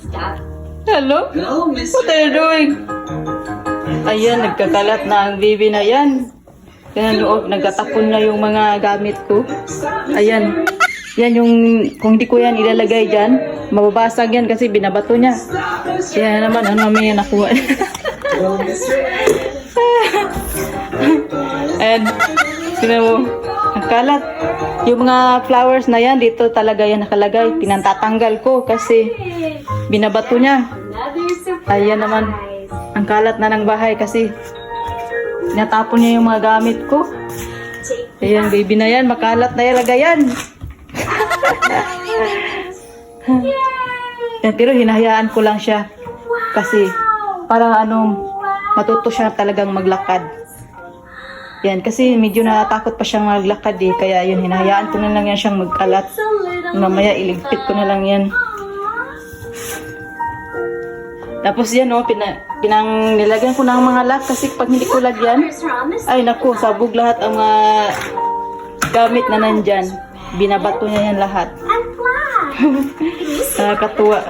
stop. Hello? Go, Miss. What are you doing? Ayan, nagkakalat na ang baby na yan. Yan, oh, nagtatapon na yung mga gamit ko. Ayan. Yan yung, kung hindi ko yan ilalagay dyan, mababasag yan kasi binabato niya. Kaya naman, ano naman yan nakuha. And, sino mo, kalat. Yung mga flowers na yan, dito talaga yan nakalagay. Pinantatanggal ko kasi binabato niya. Ayan naman. Ang kalat na ng bahay kasi natapon niya yung mga gamit ko. Ayan, baby na yan. Makalat na yan. Lagayan. Yan, pero hinahayaan ko lang siya. Kasi para ano, matuto siya talagang maglakad. Yan, kasi medyo natatakot pa siyang maglakad eh. Kaya yun, hinahayaan ko na lang yan siyang magkalat. Mamaya iligpit ko na lang yan. Tapos yan oh, pina, pinang nilagyan ko ng mga lock kasi pag hindi ko lagyan, ay naku, sabog lahat ang mga gamit na nandyan. Binabato niya yan lahat. Nakakatuwa.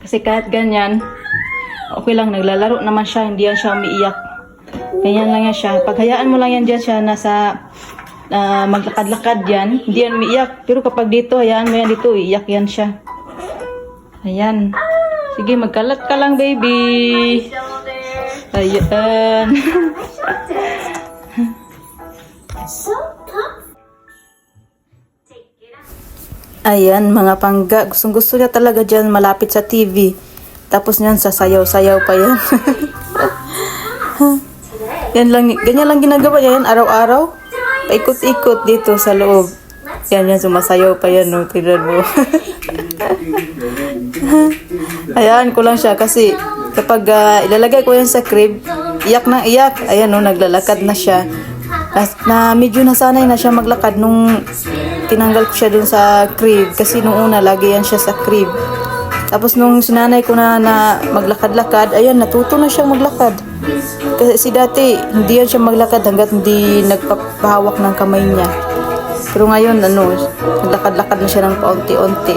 Kasi kahit ganyan, okay lang, naglalaro naman siya, hindi yan siya umiiyak. Ganyan lang yan siya. Paghayaan mo lang yan dyan siya, nasa ah, maglakad-lakad yan, hindi yan umiiyak. Pero kapag dito, hayaan mo yan dito, iiyak yan siya. Ayan. Sige, magkalat ka lang, baby. Ayan. Ayan, mga pangga. Gustong gusto niya talaga dyan malapit sa TV. Tapos niyan, sasayaw-sayaw pa yan. yan lang, ganyan lang ginagawa yan araw-araw. Paikot-ikot dito sa loob. Yan, yan, sumasayaw pa yan, no? Tignan mo. Ayan ko lang siya kasi kapag ah, ilalagay ko yan sa crib, iyak na iyak. Ayan, no, naglalakad na siya. Na, na medyo nasanay na siya maglakad nung tinanggal ko siya dun sa crib kasi nung una lagi yan siya sa crib. Tapos nung sinanay ko na, na maglakad-lakad, ayan, natuto na siyang maglakad. Kasi si dati, hindi yan siya maglakad hanggat hindi nagpapahawak ng kamay niya. Pero ngayon, ano, naglakad-lakad na siya ng paunti-unti.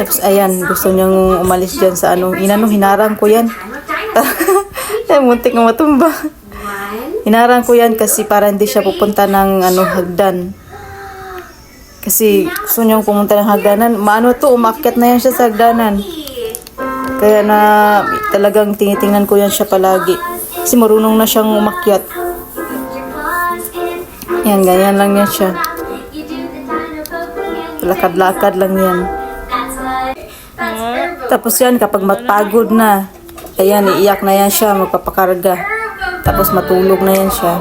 Tapos ayan, gusto niyang umalis dyan sa ano, inano, hinarang ko yan. Ay, muntik na matumba. Hinarang ko yan kasi para hindi siya pupunta ng ano, hagdan. Kasi gusto niyang pumunta ng hagdanan. Maano to, umakyat na yan siya sa hagdanan. Kaya na talagang tinitingnan ko yan siya palagi. Kasi marunong na siyang umakyat. Yan, ganyan lang yan siya. Lakad-lakad lang yan. Tapos yan, kapag matpagod na, ayan, iiyak na yan siya, magpapakarga. Tapos matulog na yan siya.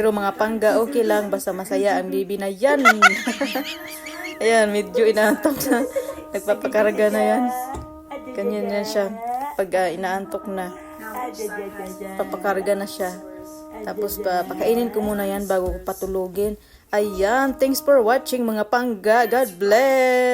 Pero mga pangga, okay lang. Basta masaya ang baby na yan. Ayan, medyo inaantok na. Nagpapakarga na yan. Ganyan yan siya. Pag ah, inaantok na. Papakarga na siya. Tapos pa, pakainin ko muna yan bago ko patulogin. Ayan, thanks for watching mga pangga. God bless!